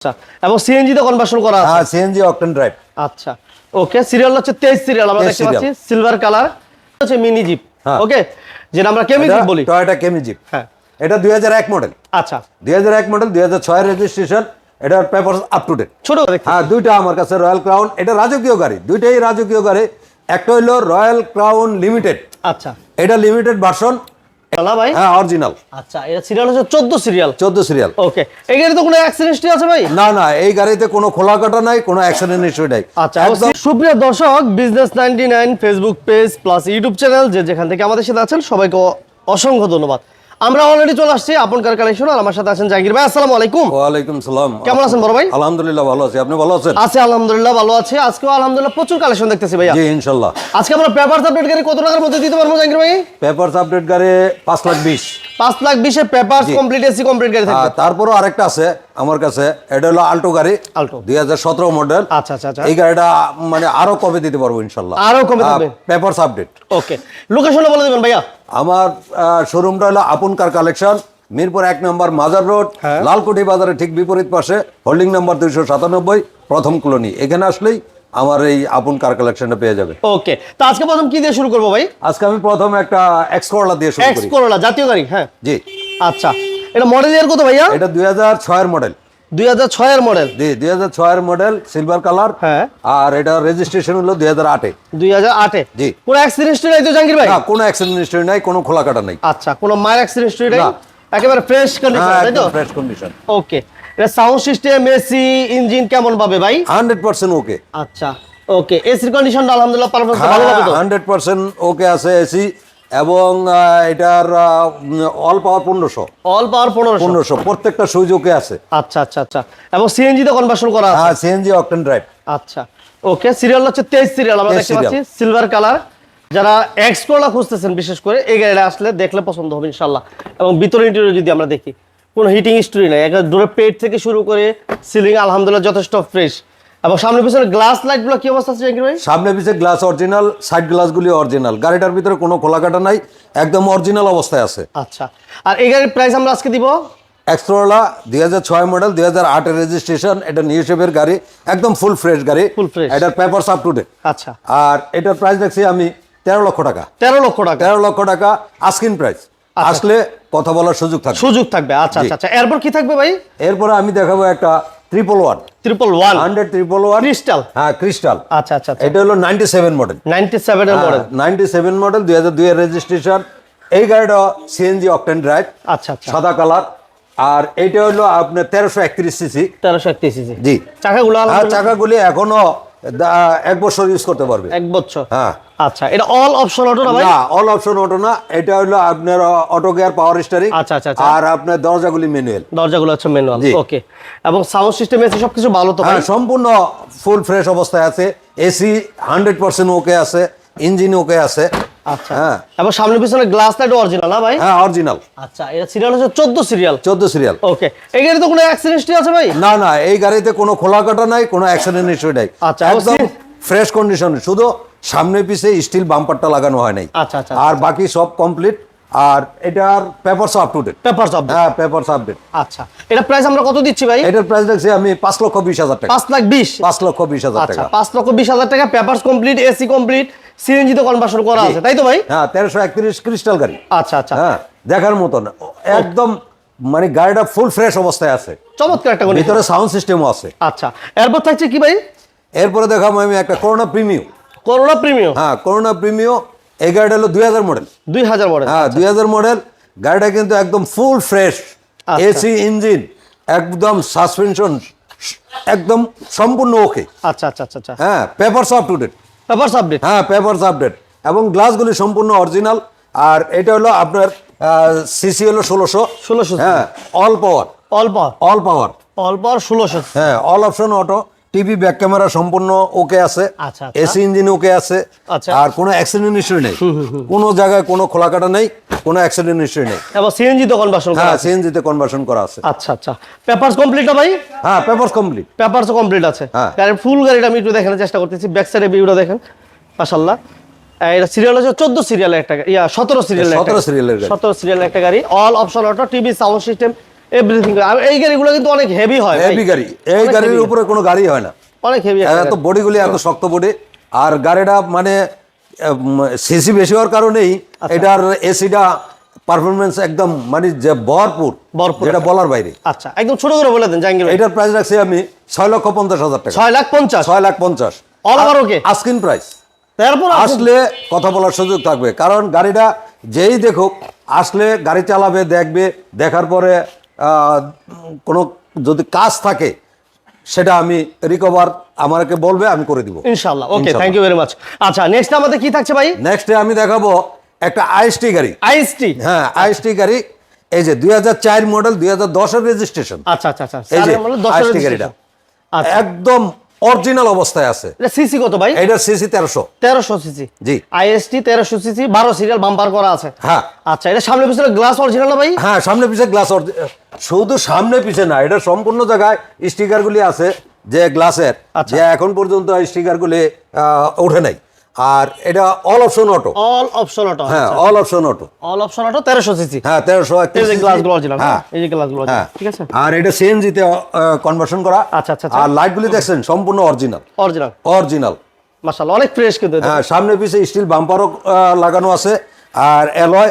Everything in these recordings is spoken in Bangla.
আচ্ছা এবং সিএনজি তে কনভার্সন করা আছে? হ্যাঁ সিএনজি অকটেন ড্রাইভ আচ্ছা ওকে সিরিয়াল হচ্ছে তেইশ সিরিয়াল আমরা দেখতে পাচ্ছি। সিলভার কালার হচ্ছে মিনি জিপ হ্যাঁ। ওকে? যেটা আমরা কেমি জিপ বলি। টয়োটা কেমিজিপ হ্যাঁ। এটা দুই হাজার এক মডেল আচ্ছা। দুই হাজার এক মডেল দুই হাজার ছয় রেজিস্ট্রেশন এটার পেপার আপ টু ডেট ছোট দেখতে। হ্যাঁ দুইটা আমার কাছে রয়্যাল ক্রাউন এটা রাজকীয় গাড়ি দুইটাই রাজকীয় গাড়ি। একটা হইল রয়্যাল ক্রাউন লিমিটেড আচ্ছা। এটা লিমিটেড ভার্সন ভাই? হ্যাঁ অরিজিনাল আচ্ছা এটা সিরিয়াল হচ্ছে সিরিয়াল চোদ্দ সিরিয়াল ওকে এই গাড়িতে কোনো অ্যাক্সিডেন্ট আছে ভাই? না না এই গাড়িতে কোনো খোলা কাটা নাই কোনো অ্যাক্সিডেন্ট নাই। আচ্ছা একদম সুপ্রিয় দর্শক business ninety nine Facebook page plus YouTube channel যে যেখান থেকে আমাদের সাথে আছেন সবাইকে অসংখ্য ধন্যবাদ। আমরা অলরেডি চলে আসছি আপন কার কালেকশন আর আমার সাথে আছেন জাহাঙ্গীর ভাই। আসসালামু আলাইকুম। ওয়া আলাইকুম সালাম। কেমন আছেন বড় ভাই? আলহামদুলিল্লাহ ভালো আছি। আপনি ভালো আছেন? আছি আলহামদুলিল্লাহ ভালো আছি। আজকে আলহামদুলিল্লাহ প্রচুর কালেকশন দেখতেছি ভাইয়া। জি ইনশাআল্লাহ আজকে আমরা পেপারস আপডেট করে কত টাকার মধ্যে দিতে পারব জাহাঙ্গীর ভাই? পেপারস আপডেট করে পাঁচ লাখ বিশ। পাঁচ লাখ বিশে পেপারস কমপ্লিট এসি কমপ্লিট করে আর তারপরও আরেকটা আছে। আমার কাছে এটা হলো আল্টো গাড়ি আল্টো। দুই হাজার সতেরো মডেল। আচ্ছা আচ্ছা আচ্ছা। এই গাড়িটা মানে আরও কবে দিতে পারব ইনশাল্লাহ। আরও কমে পেপারস আপডেট ওকে। লোকেশনটা বলে দেবেন ভাইয়া। আমার শোরুমটা হলো আপন কার কালেকশন মিরপুর এক নম্বর মাজার রোড হ্যাঁ। লালকুঠি বাজারের ঠিক বিপরীত পাশে হোল্ডিং নাম্বার দুইশো সাতানব্বই প্রথম কলোনি এখানে আসলেই আমার এই আপন কার কালেকশনটা পেয়ে যাবে। ওকে। তো আজকে প্রথম কি দিয়ে শুরু করব ভাই? আজকে আমি প্রথম একটা এক্স করলা দিয়ে শুরু করি। করোলা জাতীয় গাড়ি হ্যাঁ। জি। আচ্ছা। এটা মডেল ইয়ার কত ভাইয়া? এটা দুই হাজার ছয়ের মডেল দুই হাজার ছয়ের মডেল জি দুই হাজার ছয়ের মডেল সিলভার কালার হ্যাঁ। আর এটা রেজিস্ট্রেশন হলো দুই হাজার আটে। দুই হাজার আটে। জি। কোনো অ্যাক্সিডেন্ট নাই তো জাহাঙ্গীর ভাই? না কোনো অ্যাক্সিডেন্ট হিস্টরি নাই কোনো খোলা কাটা নাই। আচ্ছা কোনো মায়ের অ্যাক্সিডেন্ট নাই? না। একেবারে ফ্রেশ কন্ডিশন হ্যাঁ তাই তো? ফ্রেশ কন্ডিশন ওকে এটা সাউন্ড সিস্টেম এসি ইঞ্জিন কেমন পাবে ভাই? হান্ড্রেড পার্সেন্ট ওকে আচ্ছা ওকে এসির কন্ডিশনটা আলহামদুলিল্লাহ পারফরমেন্স হ্যাঁ, ভালো হবে তো? হান্ড্রেড পার্সেন্ট ওকে আছে এসি এবং এটার অল পাওয়ার পনেরোশো। অল পাওয়ার পনেরোশো। পনেরোশো প্রত্যেকটা সুইচ ওকে আছে। আচ্ছা আচ্ছা আচ্ছা। এবং সিএনজি তে কনভার্সন করা হ্যাঁ সিএনজি অকটেন ড্রাইভ আচ্ছা। ওকে সিরিয়াল হচ্ছে তেইশ সিরিয়াল আমরা 23 দেখতে পাচ্ছি। সিলভার কালার যারা এক্সপ্লোরা খুঁজতেছেন বিশেষ করে এই গাড়িটা আসলে দেখলে পছন্দ হবে ইনশাল্লাহ এবং ভিতরে ইন্টেরিয়র যদি আমরা দেখি কোনো হিটিং স্টোরি নাই। একটা ডোরের পেট থেকে শুরু করে সিলিং আলহামদুলিল্লাহ যথেষ্ট ফ্রেশ এবং সামনে পিছনে গ্লাস লাইটগুলো কি অবস্থা আছে জাহাঙ্গীর ভাই? সামনে পিছে গ্লাস অরিজিনাল সাইড গ্লাসগুলি অরিজিনাল গাড়িটার ভিতরে কোনো খোলা কাটা নাই একদম অরিজিনাল অবস্থায় আছে। আচ্ছা। আর এই গাড়ির প্রাইস আমরা আজকে দিব? এক্সট্রোলা দুই হাজার ছয় মডেল দুই হাজার আটের রেজিস্ট্রেশন এটা নিউ শেপের গাড়ি একদম ফুল ফ্রেশ গাড়ি। Full fresh। এটার পেপার আপ টু ডেট আচ্ছা। আর এটার প্রাইস দেখছি আমি তেরো লক্ষ টাকা। তেরো লক্ষ টাকা। তেরো লক্ষ টাকা আস্কিন প্রাইস আসলে কথা বলার সুযোগ থাকবে। সুযোগ থাকবে। আচ্ছা আচ্ছা আচ্ছা। এরপর কি থাকবে ভাই? এরপরে আমি দেখাবো একটা triple one triple one hundred triple one crystal হ্যাঁ ক্রিস্টাল আচ্ছা আচ্ছা এটা হলো নাইনটি সেভেন মডেল নাইনটি সেভেনের মডেল নাইনটি সেভেন মডেল দুই হাজার দুইয়ের রেজিস্ট্রেশন এই গাড়িটা সিএনজি অকটেন ড্রাইভ আচ্ছা সাদা কালার আর এইটা হলো আপনার তেরোশো একত্রিশ সিসি তেরোশো একত্রিশ সিসি জি। চাকাগুলো আর চাকাগুলি এখনও এক বছর ইউজ করতে পারবে। এক বছর? হ্যাঁ। আচ্ছা এটা অল অপশন অটো না না অল অপশন অটো না এটা হলো আপনার অটো গিয়ার পাওয়ার স্টারিং আচ্ছা, আচ্ছা। আর আপনার দরজাগুলি ম্যানুয়াল দরজাগুলো হচ্ছে ম্যানুয়াল। ওকে এবং সাউন্ড সিস্টেম এসে সবকিছু ভালো তো হ্যাঁ সম্পূর্ণ ফুল ফ্রেশ অবস্থায় আছে। এসি হান্ড্রেড পার্সেন্ট ওকে আছে ইঞ্জিন ওকে আছে। আচ্ছা। হ্যাঁ। এবং সামনে পিছনে গ্লাস লাইট অরিজিনাল না ভাই? হ্যাঁ অরিজিনাল আচ্ছা এটা সিরিয়াল হচ্ছে চোদ্দ সিরিয়াল চোদ্দ সিরিয়াল ওকে এই গাড়ি তো কোনো অ্যাক্সিডেন্ট আছে ভাই? না না এই গাড়িতে কোনো খোলা কাটা নাই কোনো অ্যাক্সিডেন্ট ইস্যু নাই। আচ্ছা, একদম ফ্রেশ কন্ডিশন শুধু সামনে পিছে স্টিল বাম্পারটা লাগানো হয় নাই। আচ্ছা, আচ্ছা, আর বাকি সব কমপ্লিট আর এটার papers up to date papers হ্যাঁ পেপারস আপডেট আচ্ছা এটা প্রাইস আমরা কত দিচ্ছি ভাই? এটার প্রাইস দেখছি আমি পাঁচ লক্ষ বিশ হাজার টাকা। পাঁচ লাখ বিশ। পাঁচ লক্ষ বিশ হাজার আচ্ছা টাকা। পাঁচ লক্ষ বিশ হাজার টাকা papers complete AC complete CNG তে কনভার্সন করা আছে তাই তো ভাই? হ্যাঁ তেরোশো একত্রিশ ক্রিস্টাল গাড়ি। আচ্ছা আচ্ছা। হ্যাঁ দেখার মতন। একদম মানে গাড়িটা ফুল ফ্রেশ অবস্থায় আছে। চমৎকার একটা। ভিতরে সাউন্ড সিস্টেমও আছে। আচ্ছা এরপর থাকছে কি ভাই? এরপরে দেখাবো আমি একটা করোনা প্রিমিও করোনা প্রিমিয়াম হ্যাঁ করোনা প্রিমিও এই গাড়িটা হলো দুই হাজার মডেল দুই হাজার মডেল হ্যাঁ দুই হাজার মডেল গাড়িটা কিন্তু একদম ফুল ফ্রেশ আচ্ছা। এসি ইঞ্জিন একদম সাসপেনশন একদম সম্পূর্ণ ওকে আচ্ছা আচ্ছা আচ্ছা আচ্ছা। হ্যাঁ papers up to date papers update হ্যাঁ পেপারস আপডেট এবং গ্লাসগুলি সম্পূর্ণ অরিজিনাল আর এটা হলো আপনার সিসি হলো ষোলোশো। ষোলোশো। হ্যাঁ all power all power all power all power ষোলোশো। হ্যাঁ all option auto TV back camera সম্পূর্ণ ওকে আছে আচ্ছা, আচ্ছা। এসি ইঞ্জিন ওকে আছে আচ্ছা। আর কোনো অ্যাক্সিডেন্ট হিস্ট্রি নেই। কোনো জায়গায় কোনো খোলা কাটা নেই কোনো অ্যাক্সিডেন্ট হিস্ট্রি নেই। এবং সিএনজি তো কনভার্সন করা হ্যাঁ আছে। সিএনজিতে কনভার্সন করা আছে। আচ্ছা আচ্ছা। পেপারস কমপ্লিট না ভাই? হ্যাঁ পেপারস কমপ্লিট পেপারসও কমপ্লিট আছে। হ্যাঁ। গাড়ির ফুল গাড়িটা আমি একটু দেখানোর চেষ্টা করতেছি। ব্যাক সাইডে ভিউটা দেখেন মাশাল্লাহ আহ, এটা সিরিয়াল হচ্ছে চোদ্দ সিরিয়ালের একটা ইয়া সতেরো সিরিয়ালের 17 serial এর সতেরো সিরিয়ালের একটা গাড়ি। All option auto TV sound system everything এই গাড়িগুলো কিন্তু অনেক হেভি হয়। হেভি গাড়ি। এই গাড়ির উপরে কোনো গাড়ি হয় না। অনেক হেভি এত বডিগুলি এত শক্ত বডি আর গাড়িটা মানে সিসি বেশি হওয়ার কারণেই আচ্ছা। এটার এসিটা পারফরমেন্স একদম মানে যে ভরপুর ভরপুর। যেটা বলার বাইরে। আচ্ছা একদম ছোট করে বলে দেন জাহাঙ্গীর এটার প্রাইস রাখছি আমি ছয় লক্ষ পঞ্চাশ হাজার টাকা। ছয় লাখ পঞ্চাশ? ছয় লাখ পঞ্চাশ। All over okay? Asking price তারপর আসলে কথা বলার সুযোগ থাকবে। কারণ গাড়িটা যেই দেখুক আসলে গাড়ি চালাবে দেখবে দেখার পরে কোনো যদি কাজ থাকে সেটা আমি রিকভার আমাকে বলবে আমি করে দিব। ইনশাআল্লাহ okay thank you very much আচ্ছা নেক্সট আমাদের কি থাকছে ভাই? নেক্সটে আমি দেখাবো একটা আইএসটি গাড়ি। আইএসটি হ্যাঁ আইএসটি গাড়ি এই যে দুই হাজার চার মডেল দুই হাজার দশের রেজিস্ট্রেশন আচ্ছা আচ্ছা আচ্ছা এই যে আইএসটি গাড়িটা। আচ্ছা। একদম অরিজিনাল অবস্থায় আছে। এটা সিসি কত ভাই? এটা সিসি 1300 1300 সিসি। জি। আইএসটি 1300 সিসি বারো সিরিয়াল বাম্পার করা আছে। হ্যাঁ। আচ্ছা এটা সামনে পিছনে গ্লাস অরিজিনাল না ভাই? হ্যাঁ সামনে পিছনে গ্লাস শুধু সামনে পিছনে না এটা সম্পূর্ণ জায়গায় স্টিকারগুলি আছে যে গ্লাসের আচ্ছা। যে এখন পর্যন্ত স্টিকারগুলি ওঠে নাই। আর এটা all option auto all option auto হ্যাঁ all option auto all option auto তেরোশো সিসি হ্যাঁ তেরোশো এই যে গ্লাসগুলো অরিজিনাল হ্যাঁ। এই যে গ্লাসগুলো হ্যাঁ। ঠিক আছে? আর এটা সিএনজি তে কনভার্সন করা। আচ্ছা, আচ্ছা, আচ্ছা। আর দেখছেন সম্পূর্ণ অরিজিনাল অরিজিনাল অরিজিনাল মাশাআল্লাহ অনেক ফ্রেশ কিন্তু হ্যাঁ সামনে পিছে স্টিল বাম্পারও লাগানো আছে। আর অ্যালয়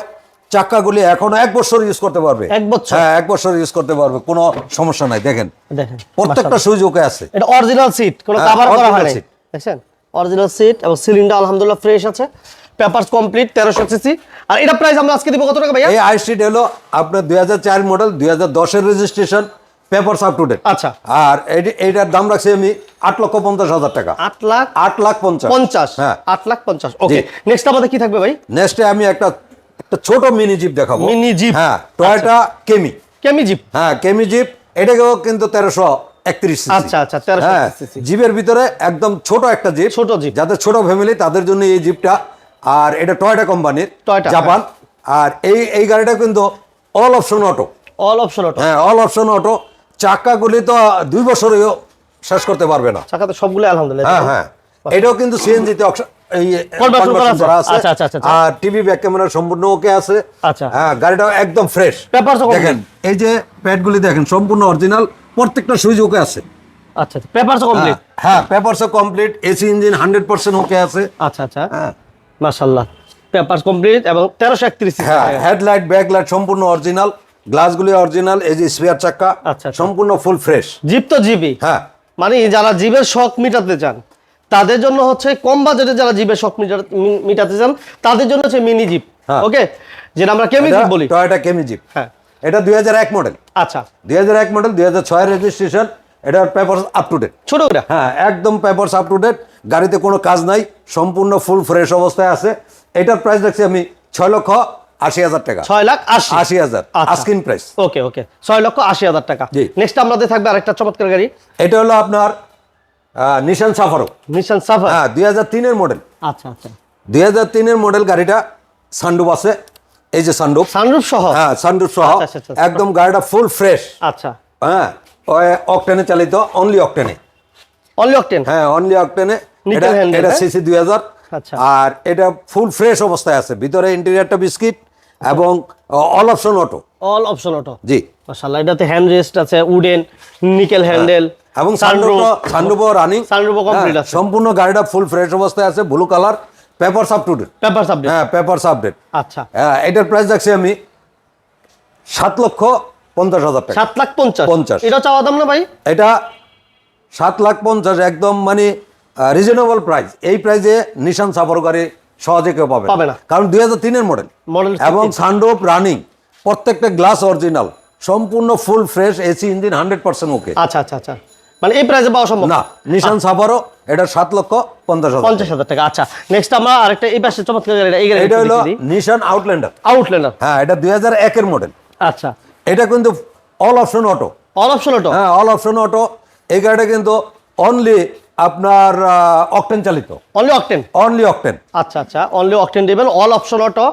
চাক্কাগুলি এখনও এক বছর ইউজ করতে পারবে। এক বছর? হ্যাঁ এক বছর ইউজ করতে পারবে কোনো সমস্যা নাই দেখেন। দেখেন প্রত্যেকটা সুইচ ওকে আছে। এটা অরিজিনাল সিট কোনো হ্যাঁ, কভার করা হয় নাই seat। দেখছেন? অরিজিনাল সিট এবং সিলিন্ডার আলহামদুলিল্লাহ ফ্রেশ আছে। পেপারস কমপ্লিট তেরোশো সিসি আর এটা প্রাইস আমরা আজকে দিব কত টাকা ভাইয়া? এই আইসিট হলো আপনার দুই হাজার চার মডেল দুই হাজার registration papers up to date আচ্ছা। আর এইটার দাম রাখছি আমি আট লক্ষ পঞ্চাশ হাজার টাকা। আট লাখ? আট লাখ পঞ্চাশ। পঞ্চাশ? হ্যাঁ। আট লাখ পঞ্চাশ ওকে নেক্সট আমাদের কি থাকবে ভাই? নেক্সটে আমি একটা একটা ছোট মিনি জিপ দেখাবো। মিনি জিপ হ্যাঁ টয়োটা কেমি কেমি জিপ হ্যাঁ কেমি জিপ এটাকেও কিন্তু তেরোশো একত্রিশ আচ্ছা, আচ্ছা, 1331 হ্যাঁ জিপের ভিতরে একদম ছোট একটা জিপ। ছোট জিপ। যাদের ছোট ফ্যামিলি তাদের জন্য এই জিপটা। আর এটা টয়টা কোম্পানির জাপান আর এই এই গাড়িটা কিন্তু all option auto all option auto হ্যাঁ অল অপশন অটো চাকাগুলি তো দুই বছরেও শেষ করতে পারবে না। চাকাতে সবগুলো আলহামদুলিল্লাহ। হ্যাঁ হ্যাঁ। এটাও কিন্তু সিএনজি তে অক্স- এই Conversion করা conversion করা আছে? আছে আচ্ছা, আচ্ছা, আচ্ছা। আর টিভি ব্যাক ক্যামেরা সম্পূর্ণ ওকে আছে। আচ্ছা। হ্যাঁ গাড়িটাও একদম ফ্রেশ দেখেন এই যে প্যাডগুলি দেখেন সম্পূর্ণ অরিজিনাল প্রত্যেকটা সুইচ ওকে আছে। আচ্ছা পেপারস কমপ্লিট হ্যাঁ পেপারসও complete AC engine hundred percent okay আছে। আচ্ছা আচ্ছা। হ্যাঁ। মাশাআল্লাহ। পেপারস কমপ্লিট এবং তেরোশো একত্রিশ হ্যাঁ হেডলাইট ব্যাকলাইট সম্পূর্ণ অরিজিনাল গ্লাসগুলি অরিজিনাল এই যে স্পেয়ার চাক্কা আচ্ছা, আচ্ছা। সম্পূর্ণ ফুল ফ্রেশ জিপ তো জিবি হ্যাঁ। মানে যারা জীবের শখ মিটাতে চান তাদের জন্য হচ্ছে কম বাজেটে যারা জীবের শখ মিটাতে চান তাদের জন্য হচ্ছে মিনি জিপ হ্যাঁ। ওকে যেটা আমরা কেমি জিপ বলি। টয়োটা কেমি জিপ হ্যাঁ। এটা দুই হাজার এক মডেল আচ্ছা। দুই হাজার এক মডেল দুই হাজার ছয় রেজিস্ট্রেশন এটার পেপার আপ টু ডেট ছোট হ্যাঁ একদম পেপারস আপ টু ডেট গাড়িতে কোনো কাজ নাই সম্পূর্ণ ফুল ফ্রেশ অবস্থায় আছে। এটার প্রাইস দেখছি আমি ছয় লক্ষ আশি হাজার টাকা। ছয় লাখ আশি। আশি হাজার আচ্ছা। Asking price okay okay. ছয় লক্ষ আশি হাজার টাকা। নেক্সট আমাদের থাকবে আরেকটা চমৎকার গাড়ি। এটা হলো আপনার নিশান সাফারো নিশান সাফার হ্যাঁ দুই হাজার তিনের মডেল আচ্ছা আচ্ছা। দুই হাজার তিনের মডেল গাড়িটা সানডুপ আছে। এই যে সানডুপ সানরুফ সহ? হ্যাঁ সানডুপ সহ। আচ্ছা, আচ্ছা, আচ্ছা। একদম গাড়িটা ফুল ফ্রেশ আচ্ছা। হ্যাঁ ওই অকটেনে চালিত অনলি অকটেনে অনলি অকটেন হ্যাঁ অনলি অকটেনে এটা এটা হ্যাঁ? সিসি দুই হাজার। আচ্ছা। আর এটা ফুল ফ্রেশ অবস্থায় আছে। ভিতরে ইন্টেরিয়ারটা বিস্কিট এবং all option auto all option auto জি। মাশাআল্লাহ এটাতে হ্যান্ড রেস্ট আছে উডেন নিকেল হ্যান্ডেল এবং সানরুফ সানরুফও রানিং ও complete আছে। সম্পূর্ণ গাড়িটা ফুল ফ্রেশ অবস্থায় আছে blue colour papers up to date paper subject হ্যাঁ পেপারস আপডেট আচ্ছা। হ্যাঁ এটার প্রাইস রাখছি আমি সাত লক্ষ পঞ্চাশ হাজার টাকা। সাত লাখ পঞ্চাশ? পঞ্চাশ। এটা চাওয়া দাম না ভাই? এটা সাত লাখ পঞ্চাশ একদম মানে রিজনেবল প্রাইস এই প্রাইসে নিশান সাফারো গাড়ি সহজে কেউ পাবে পাবে না। কারণ দুই হাজার তিনের মডেল মডেল এবং সানরুফ রানিং প্রত্যেকটা গ্লাস অরিজিনাল সম্পূর্ণ full fresh AC engine hundred percent okay আচ্ছা আচ্ছা আচ্ছা। মানে এই প্রাইসে পাওয়া সম্ভব? না নিশান সাফারো এটা সাত লক্ষ পঞ্চাশ হাজার পঞ্চাশ হাজার টাকা আচ্ছা। নেক্সট আমরা আরেকটা এই পাশে চমৎকার গাড়িটা এই গাড়ি এটা হলো নিশান আউটল্যান্ডার আউটল্যান্ডার হ্যাঁ এটা দুই হাজার একের মডেল আচ্ছা। এটা কিন্তু all option auto all option auto হ্যাঁ অল অপশন অটো এই গাড়িটা কিন্তু অনলি আপনার অকটেন চালিত। অনলি অকটেন অনলি অকটেন আচ্ছা আচ্ছা অনলি অকটেন দিবেন all option auto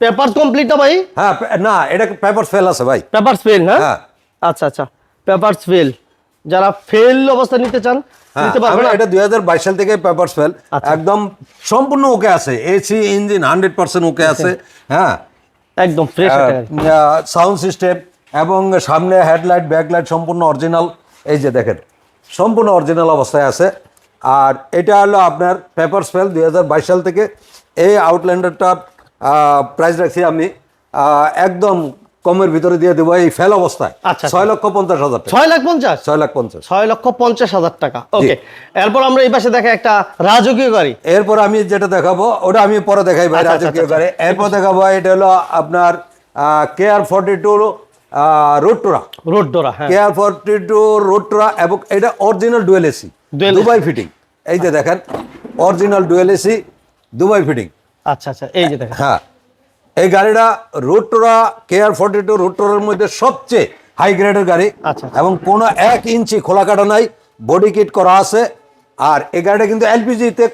paper complete না ভাই? হ্যাঁ না এটা পেপার ফেল আছে ভাই। পেপার ফেল হ্যাঁ? হ্যাঁ। আচ্ছা আচ্ছা পেপার ফেল যারা ফেল অবস্থা নিতে চান হ্যাঁ, নিতে পারবেন এটা দুই হাজার বাইশ সাল থেকে পেপার ফেল। একদম সম্পূর্ণ ওকে আছে AC engine hundred percent okay আছে হ্যাঁ। একদম ফ্রেশ সাউন্ড সিস্টেম এবং সামনে হেডলাইট ব্যাকলাইট সম্পূর্ণ অরিজিনাল এই যে দেখেন সম্পূর্ণ অরিজিনাল অবস্থায় আছে। আর এটা হলো আপনার পেপার স্পেল দুই সাল থেকে। এই আউটল্যান্ডারটার প্রাইস রাখছি আমি। আহ, একদম কমের ভিতরে দিয়ে দেবো এই ফেল অবস্থায়। আচ্ছা। ছয় লক্ষ পঞ্চাশ হাজার ছয় লাখ পঞ্চাশ? ছয় লাখ পঞ্চাশ। ছয় লক্ষ পঞ্চাশ হাজার টাকা। ওকে এরপর আমরা এই পাশে দেখা একটা রাজকীয় গাড়ি। এরপর আমি যেটা দেখাবো ওটা আমি পরে দেখাই ভাই আচ্ছা, আচ্ছা, রাজকীয় আচ্ছা। গাড়ি। এরপর দেখাবো এটা হলো আপনার K R forty two road tourer road tourer হ্যাঁ। K R forty two road tourer এবং এটা original dual AC Dubai fitting এই যে দেখেন original dual AC Dubai fitting আচ্ছা আচ্ছা এই যে দেখেন। হ্যাঁ। এই গাড়িটা রোডটোরা কে আর ফর্টি টু রোডটোরার মধ্যে সবচেয়ে হাই গ্রেডের গাড়ি। আচ্ছা। এবং কোনো এক ইঞ্চি খোলা কাটা নাই বডি কিট করা আছে। আর এই গাড়িটা কিন্তু এলপিজি তে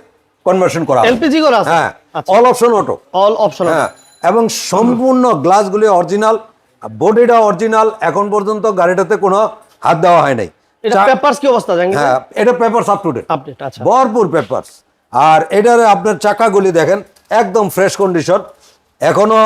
কনভার্সন করা এলপিজি করা আছে? হ্যাঁ আচ্ছা। All option auto all option হ্যাঁ এবং সম্পূর্ণ গ্লাসগুলি অরিজিনাল বডিটা অরিজিনাল এখন পর্যন্ত গাড়িটাতে কোনো হাত দেওয়া হয় নাই। এটা পেপারস কি অবস্থা হ্যাঁ এটা papers up to date update আচ্ছা। ভরপুর পেপারস আর এটার আপনার চাকাগুলি দেখেন একদম ফ্রেশ কন্ডিশন এখনও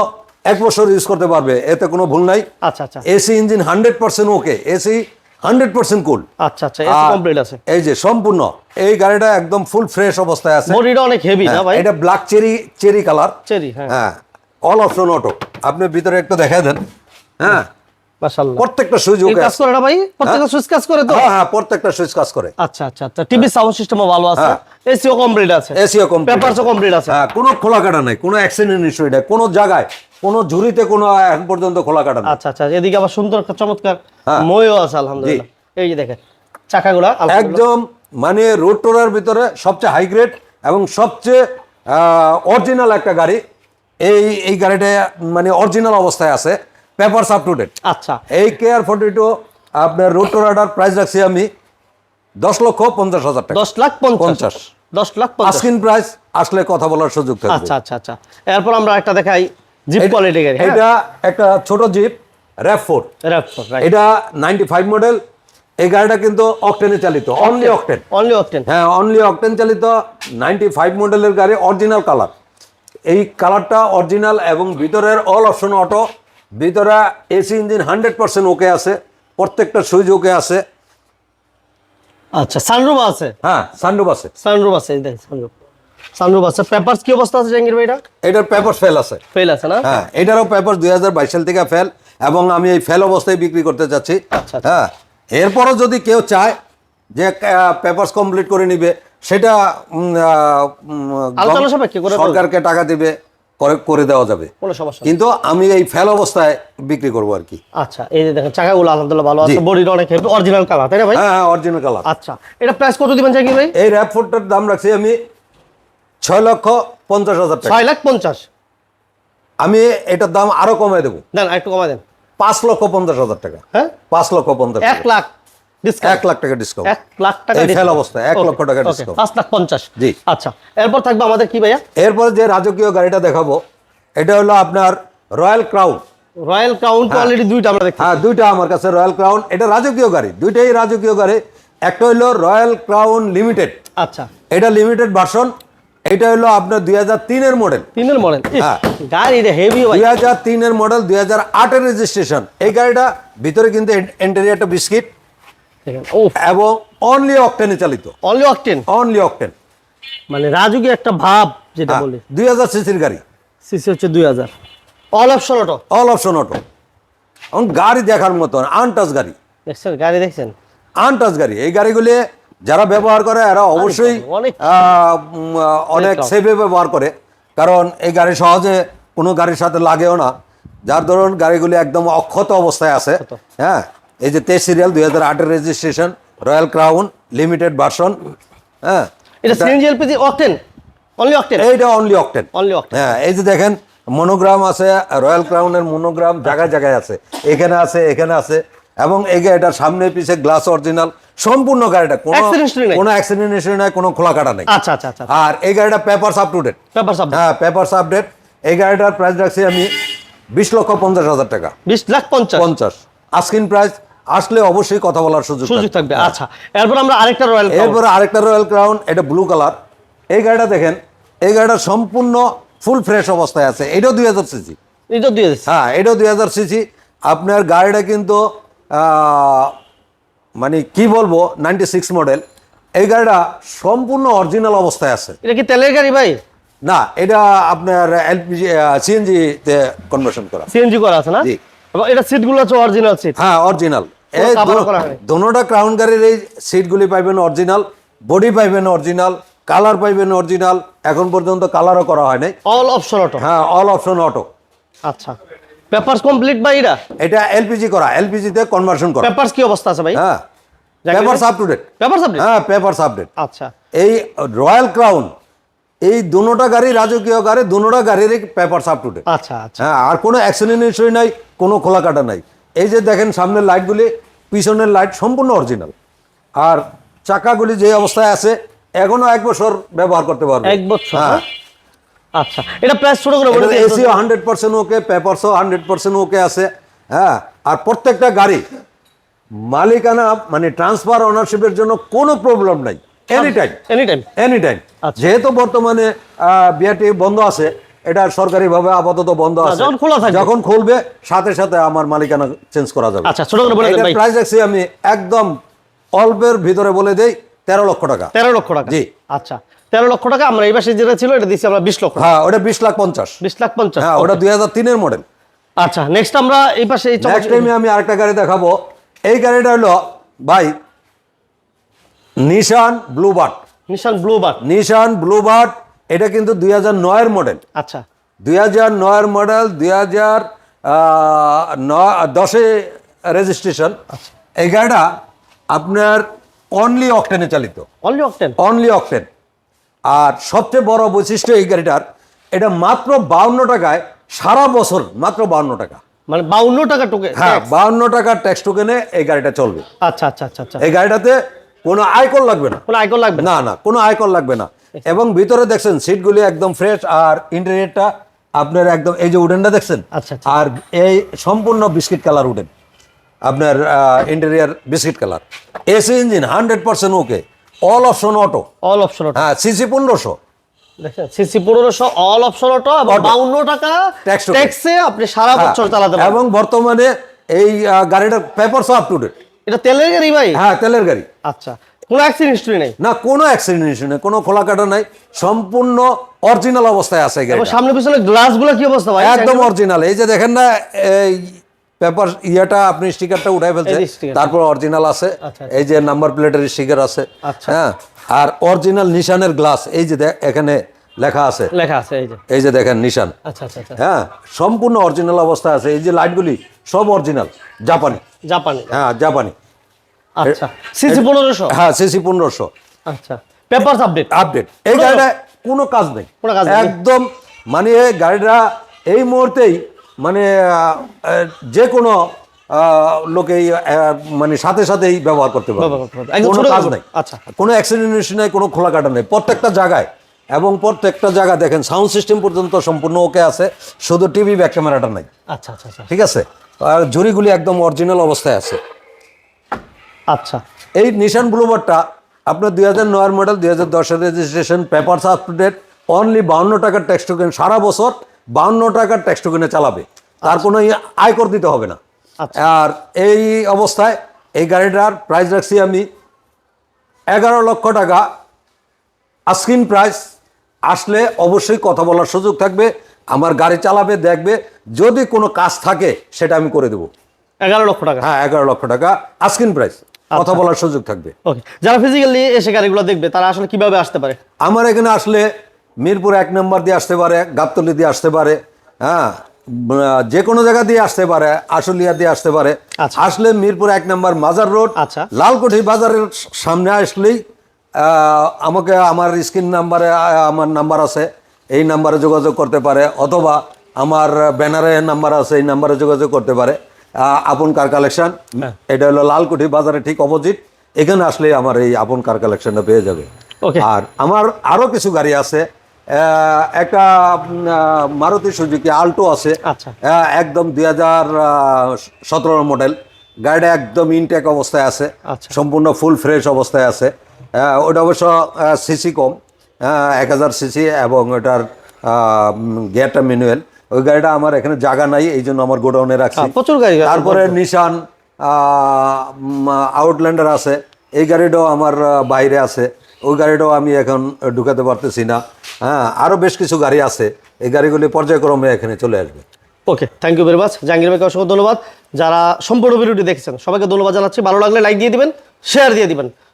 এক বছর ইউজ করতে পারবে এতে কোনো ভুল নাই। আচ্ছা আচ্ছা। AC engine hundred percent okay AC hundred percent cool আচ্ছা আচ্ছা কমপ্লিট আছে। এই যে সম্পূর্ণ এই গাড়িটা একদম ফুল ফ্রেশ অবস্থায় আছে। বডিটা অনেক হেভি না ভাই? এটা black cherry cherry colour cherry হ্যাঁ। হ্যাঁ অল অপশন অটো আপনি ভিতরে একটু দেখাই দেন। হ্যাঁ মাশাআল্লাহ। প্রত্যেকটা সুইচ ওকে কাজ করে না ভাই? প্রত্যেকটা সুইচ কাজ করে তো? হ্যাঁ হ্যাঁ প্রত্যেকটা সুইচ কাজ করে। আচ্ছা আচ্ছা আচ্ছা। টিভি সাউন্ড সিস্টেমও ভালো আছে। হ্যাঁ। এসিও কমপ্লিট আছে। এসিও কমপ্লিট পেপারসও কমপ্লিট আছে। হ্যাঁ কোনো খোলা কাটা নাই কোনো অ্যাক্সিডেন্ট ইস্যু নাই কোনো জায়গায় কোনো কোনো এখন পর্যন্ত খোলা কাটা নাই। আচ্ছা আচ্ছা এদিকে আবার সুন্দর একটা চমৎকার হ্যাঁ। ময়ও আছে আলহামদুলিল্লাহ। এই যে দেখেন চাকাগুলা একদম মানে রোড টোরার ভিতরে সবচেয়ে হাই গ্রেড এবং সবচেয়ে অরিজিনাল একটা গাড়ি। এই এই গাড়িটা মানে অরিজিনাল অবস্থায় আছে। পেপারস আপ টু ডেট আচ্ছা। এই কেয়ার ফোর্টি টু আপনার রোড টোরাটার প্রাইস রাখছি আমি দশ লক্ষ পঞ্চাশ হাজার টাকা। দশ লাখ পঞ্চাশ। দশ লাখ আস্কিন প্রাইস আসলে কথা বলার সুযোগ থাকবে। আচ্ছা আচ্ছা আচ্ছা। এরপর আমরা একটা দেখাই জিপ কোয়ালিটি গাড়ি হ্যাঁ? এটা একটা ছোট জিপ র্যাপ ফোর র্যাপটপ রাইট এটা নাইনটি ফাইভ মডেল এই গাড়িটা কিন্তু অকটেনে চালিত অনলি অকটেন অনলি অকটেন হ্যাঁ অনলি অকটেন চালিত নাইনটি ফাইভ মডেলের গাড়ি অরিজিনাল কালার এই কালারটা অরিজিনাল এবং ভিতরের অল অপশন অটো ভিতরে AC engine hundred percent okay আছে প্রত্যেকটা সুইচ ওকে আছে। আচ্ছা সানরুফ আছে? হ্যাঁ সানরুফ আছে। সানরুফ আছে সানরুফ সানরুফ আছে। পেপারস কি অবস্থা আছে জাহাঙ্গীর ভাই এটা এটার পেপার ফেল আছে। ফেল আছে না? হ্যাঁ এটারও পেপার দুই হাজার বাইশ সাল থেকে ফেল এবং আমি এই ফেল অবস্থায় বিক্রি করতে চাচ্ছি। আচ্ছা, আচ্ছা। হ্যাঁ এরপরও যদি কেউ চায় যে পেপারস কমপ্লিট করে নিবে সেটা সরকারকে টাকা দিবে। করে করে দেওয়া যাবে। কোনো সমস্যা কিন্তু আমি এই ফেল অবস্থায় বিক্রি করব আর কি। আচ্ছা এই যে দেখেন চাকাগুলো আলহামদুলিল্লাহ ভালো আছে। জি। বডিটা অনেক হেভি অরিজিনাল কালার তাই না ভাই? হ্যাঁ হ্যাঁ অরিজিনাল কালার আচ্ছা এটা প্রাইস কত দিবেন জাহাঙ্গীর ভাই? এই র্যাপ ফুডটার দাম রাখছি আমি ছয় লক্ষ পঞ্চাশ হাজার টাকা। ছয় লাখ পঞ্চাশ। আমি এটার দাম আরও কমায় দেবো। দেন একটু কমা দেন। পাঁচ লক্ষ পঞ্চাশ হাজার টাকা। হ্যাঁ? পাঁচ লক্ষ পঞ্চাশ এক লাখ। এক লাখ টাকা ডিসকাউন্ট এক লাখ টাকা ফেল discount। এক লক্ষ টাকা okay, পাঁচ লাখ পঞ্চাশ। জি। আচ্ছা এরপর থাকবে আমাদের কি ভাইয়া? এরপরে যে রাজকীয় গাড়িটা দেখাবো এটা হলো আপনার রয়্যাল ক্রাউন রয়্যাল ক্রাউন তো দুইটা আমরা হ্যাঁ দুইটা আমার কাছে রয়্যাল ক্রাউন এটা রাজকীয় গাড়ি দুইটাই রাজকীয় গাড়ি। একটা হলো রয়্যাল ক্রাউন লিমিটেড আচ্ছা। এটা লিমিটেড ভার্সন এটা হলো আপনার দুই হাজার তিনের মডেল তিনের মডেল হ্যাঁ। দুই হাজার তিনের মডেল দুই হাজার আটের রেজিস্ট্রেশন এই গাড়িটা ভিতরে কিন্তু এন্টেরিয়ারটা বিস্কিট এবং অনলি অকটেনে চালিত। অনলি অকটেন অনলি অকটেন মানে রাজুকি একটা ভাব যেটা বলি। দুই হাজার সিসির গাড়ি। সিসি হচ্ছে দুই হাজার। All option auto all option auto এবং গাড়ি দেখার মতন আনটাচ গাড়ি। দেখছেন গাড়ি দেখছেন? আনটাচ গাড়ি। এই গাড়িগুলি যারা ব্যবহার করে এরা অবশ্যই অনেক-। সেভে ব্যবহার করে। কারণ এই গাড়ি সহজে কোনো গাড়ির সাথে লাগেও না। যার ধরুন গাড়িগুলি একদম অক্ষত অবস্থায় আছে। হ্যাঁ এই যে তেইশ সিরিয়াল দুই হাজার আটের registration Royal Crown limited version হ্যাঁ? এটা CNG LPG octane only octane এইটা অনলি অকটেন অনলি অকটেন হ্যাঁ এই যে দেখেন মনোগ্রাম আছে রয়্যাল ক্রাউনের মনোগ্রাম জায়গায় জায়গায় আছে। এখানে আছে এখানে আছে। এবং এই গাড়িটার সামনে পিছে গ্লাস অরিজিনাল সম্পূর্ণ গাড়িটা কোনো। কোনো অ্যাক্সিডেন্ট হিস্ট্রি নাই কোনো খোলা কাটা নেই। আচ্ছা আচ্ছা আচ্ছা আর এই গাড়িটা papers up to date paper sub হ্যাঁ পেপারস আপডেট এই গাড়িটার প্রাইস রাখছি আমি বিশ লক্ষ পঞ্চাশ হাজার টাকা। বিশ লাখ পঞ্চাশ। পঞ্চাশ। আস্কিন প্রাইস আসলে অবশ্যই কথা বলার সুযোগ সুযোগ থাকবে। থাকবে। আচ্ছা এরপর আমরা আরেকটা রয়্যাল এরপরে আরেকটা রয়্যাল ক্রাউন এটা ব্লু কালার এই গাড়িটা দেখেন এই গাড়িটা সম্পূর্ণ ফুল ফ্রেশ অবস্থায় আছে। এটাও দুই হাজার সিসি এটা দুই হাজার হ্যাঁ এটাও দুই হাজার সিসি আপনার গাড়িটা কিন্তু মানে কি বলব নাইনটি সিক্স মডেল এই গাড়িটা সম্পূর্ণ অরিজিনাল অবস্থায় আছে। এটা কি তেলের গাড়ি ভাই? না এটা আপনার এলপিজি সিএনজি তে কনভার্সন করা। সিএনজি করা আছে না? জি। এবং এটা সিটগুলো হচ্ছে অরিজিনাল সিট হ্যাঁ অরিজিনাল এই। দোনোটা ক্রাউন গাড়ির এই সিটগুলি পাইবেন অরিজিনাল বডি পাইবেন অরিজিনাল কালার পাইবেন অরিজিনাল এখন পর্যন্ত কালারও করা হয় নাই অল অপশন অটো হ্যাঁ অল অপশন অটো আচ্ছা। পেপারস কমপ্লিট ভাই এটা এটা এলপিজি করা এলপিজি তে কনভার্সন করা। পেপারস কি অবস্থা আছে ভাই? হ্যাঁ। Papers up to date papers update হ্যাঁ পেপারস আপডেট আচ্ছা। এই রয়্যাল ক্রাউন এই দুনোটা গাড়ি রাজকীয় গাড়ি দুনোটা গাড়ির পেপারস আপ টু ডেট আচ্ছা আচ্ছা। হ্যাঁ আর কোনো অ্যাক্সিডেন্ট ইস্যু নাই কোনো খোলা কাটা নাই। এই যে দেখেন সামনের লাইটগুলি পিছনের লাইট সম্পূর্ণ অরিজিনাল আর চাকাগুলি যে অবস্থায় আছে এখনও এক বছর ব্যবহার করতে পারবে। এক বছর হ্যাঁ। আচ্ছা। এটা প্রাইস ছোট করে বলে এসিও হান্ড্রেড পার্সেন্ট ওকে পেপারসও হান্ড্রেড পার্সেন্ট ওকে আছে। হ্যাঁ আর প্রত্যেকটা গাড়ি মালিকানা মানে ট্রান্সফার ওনারশিপের জন্য কোনো প্রবলেম নাই। আচ্ছা। যেহেতু বর্তমানে বিআরটি বন্ধ আছে এটা সরকারিভাবে আপাতত বন্ধ আছে। যখন খোলা থাকবে। যখন খুলবে সাথে সাথে আমার মালিকানা চেঞ্জ করা যাবে। আচ্ছা ছোট করে বলে ভাই। প্রাইস রাখছি আমি একদম অল্পের ভিতরে বলে দেই তেরো লক্ষ টাকা। তেরো লক্ষ টাকা। জি। আচ্ছা তেরো লক্ষ টাকা আমরা এই পাশে যেটা ছিল এটা দিচ্ছি আমরা বিশ লক্ষ হ্যাঁ ওটা বিশ লাখ পঞ্চাশ। বিশ লাখ পঞ্চাশ হ্যাঁ ওটা দুই হাজার তিনের মডেল আচ্ছা নেক্সট আমরা এই পাশে এই নেক্সট টাইমে আমি আরেকটা গাড়ি দেখাবো। এই গাড়িটা হলো ভাই Nissan Bluebird Nissan blue bird Nissan Bluebird এটা কিন্তু দুই হাজার নয়ের মডেল আচ্ছা। দুই হাজার নয়ের মডেল দুই হাজার দশে রেজিস্ট্রেশন এই গাড়িটা আপনার অনলি অকটেনে চালিত। অনলি অকটেন অনলি অকটেন আর সবচেয়ে বড় বৈশিষ্ট্য এই গাড়িটার এটা মাত্র বাউন্ন টাকায় সারা বছর মাত্র বাউন্ন টাকা। মানে বাউন্ন টাকা টোকে হ্যাঁ বাউন্ন টাকার ট্যাক্স টোকেনে এই গাড়িটা চলবে। আচ্ছা আচ্ছা আচ্ছা আচ্ছা। এই গাড়িটাতে কোনো আয়কর লাগবে না। কোনো আইকন লাগবে না? না কোনো আয়কর লাগবে না। এবং ভিতরে দেখছেন সিটগুলি একদম ফ্রেশ আর ইন্টেরিয়রটা আপনার একদম এই যে উডেনটা দেখছেন? আচ্ছা, আচ্ছা। আর এই সম্পূর্ণ বিস্কিট কালার উডেন। আপনার interior biscuit colour. AC engine hundred percent okay. All option auto. All option auto. হ্যাঁ সিসি পনেরোশো। সিসি পনেরোশো অল অপশন অটো এবং Auto। বাউন্ন টাকা ট্যাক্সে আপনি সারা বছর চালাতে পারবেন। এবং বর্তমানে এই গাড়িটার পেপারস আপ টু ডেট এটা তেলের গাড়ি ভাই? হ্যাঁ তেলের গাড়ি। আচ্ছা কোনো অ্যাক্সিডেন্ট হিস্ট্রি নেই? না কোনো অ্যাক্সিডেন্ট ইস্যু নেই কোনো খোলা কাটা নাই সম্পূর্ণ অরিজিনাল অবস্থায় আছে এবং সামনে পিছনে গ্লাসগুলো কি অবস্থা ভাই? একদম অরিজিনাল এই যে দেখেন না এই পেপার ইয়েটা আপনি স্টিকারটা উঠাই ফেলছে এই যে sticker। তারপর অরিজিনাল আছে আচ্ছা, এই যে নাম্বার প্লেটের স্টিকার আছে আচ্ছা। হ্যাঁ আর অরিজিনাল নিশানের গ্লাস এই যে দেখ- এখানে লেখা আছে। লেখা আছে এই যে। এই যে দেখেন নিশান। আচ্ছা আচ্ছা আচ্ছা। হ্যাঁ সম্পূর্ণ অরিজিনাল অবস্থা আছে। এই যে লাইটগুলি সব অরিজিনাল জাপানি। জাপানি। হ্যাঁ জাপানি। আচ্ছা। সিসি পনেরোশো? হ্যাঁ সিসি পনেরোশো। আচ্ছা। Papers update? আপডেট এই গাড়িটা কোনো কাজ নেই। কোনো কাজ নেই। একদম মানে এই গাড়িটা এই মুহূর্তেই মানে যে কোনো আহ, মানে সাথে সাথেই ব্যবহার করতে পারবে। কোনো কাজ। নেই। আচ্ছা। কোনো অ্যাক্সিডেন্ট নেই কোনো খোলা কাটা নেই। প্রত্যেকটা জায়গায় এবং প্রত্যেকটা জায়গা দেখেন সাউন্ড সিস্টেম পর্যন্ত সম্পূর্ণ ওকে আছে শুধু টিভি ব্যাক ক্যামেরাটা নাই। আচ্ছা আচ্ছা আচ্ছা। ঠিক আছে? আর জুড়িগুলি একদম অরিজিনাল অবস্থায় আছে। আচ্ছা। এই নিশান ব্লুবারটা আপনার দুই হাজার নয়ের মডেল দুই হাজার দশের registration papers up to date only বাউন্ন টাকার ট্যাক্স টোকেন সারা বছর বাউন্ন টাকার ট্যাক্স টোকেনে চালাবে। তার কোনো ই- আয়কর দিতে হবে না। আচ্ছা। আর এই অবস্থায় এই গাড়িটার প্রাইস রাখছি আমি এগারো লক্ষ টাকা আস্কিন প্রাইস আসলে অবশ্যই কথা বলার সুযোগ থাকবে আমার গাড়ি চালাবে দেখবে যদি কোনো কাজ থাকে সেটা আমি করে দেবো। এগারো লক্ষ টাকা। হ্যাঁ এগারো লক্ষ টাকা আস্কিন প্রাইস কথা বলার সুযোগ থাকবে। ওকে যারা ফিজিক্যালি এসে গাড়িগুলো দেখবে তারা আসলে কীভাবে আসতে পারে? আমার এখানে আসলে মিরপুর এক নম্বর দিয়ে আসতে পারে গাবতলি দিয়ে আসতে পারে হ্যাঁ যে কোনো জায়গা দিয়ে আসতে পারে আশুলিয়া দিয়ে আসতে পারে। আচ্ছা। আসলে মিরপুর এক নম্বর মাজার রোড আচ্ছা। লালকুঠি বাজারের সামনে আসলেই আমাকে আমার স্ক্রিন নাম্বারে আমার নাম্বার আছে এই নাম্বারে যোগাযোগ করতে পারে অথবা আমার ব্যানারে নাম্বার আছে এই নাম্বারে যোগাযোগ করতে পারে। আপন কার কালেকশন এটা হলো লালকুঠি বাজারে ঠিক অপোজিট এখানে আসলে আমার এই আপন কার কালেকশনটা পেয়ে যাবে। ওকে আর আমার আরও কিছু গাড়ি আছে একটা মারুতি সুজুকি আল্টো আছে। আচ্ছা। একদম দুই হাজার সতেরো মডেল গাড়িটা একদম ইনটেক অবস্থায় আছে। আচ্ছা। সম্পূর্ণ ফুল ফ্রেশ অবস্থায় আছে। ওটা অবশ্য সিসি কম এক হাজার সিসি এবং ওটার গিয়ারটা ম্যানুয়াল। ওই গাড়িটা আমার এখানে জায়গা নাই এই জন্য আমার গোডাউনে রাখছি। হ্যাঁ, প্রচুর গাড়ি তারপরে নিশান আউটল্যান্ডার আছে। এই গাড়িটাও আমার বাইরে আছে। ওই গাড়িটাও আমি এখন ঢুকাতে পারতেছি না। হ্যাঁ আরও বেশ কিছু গাড়ি আছে। এই গাড়িগুলি পর্যায়ক্রমে এখানে চলে আসবে। Okay thank you very much Jahangir ভাইকে অসংখ্য ধন্যবাদ। যারা সম্পূর্ণ ভিডিওটি দেখেছেন সবাইকে ধন্যবাদ জানাচ্ছি। ভালো লাগলে লাইক দিয়ে দিবেন শেয়ার দিয়ে দিবেন।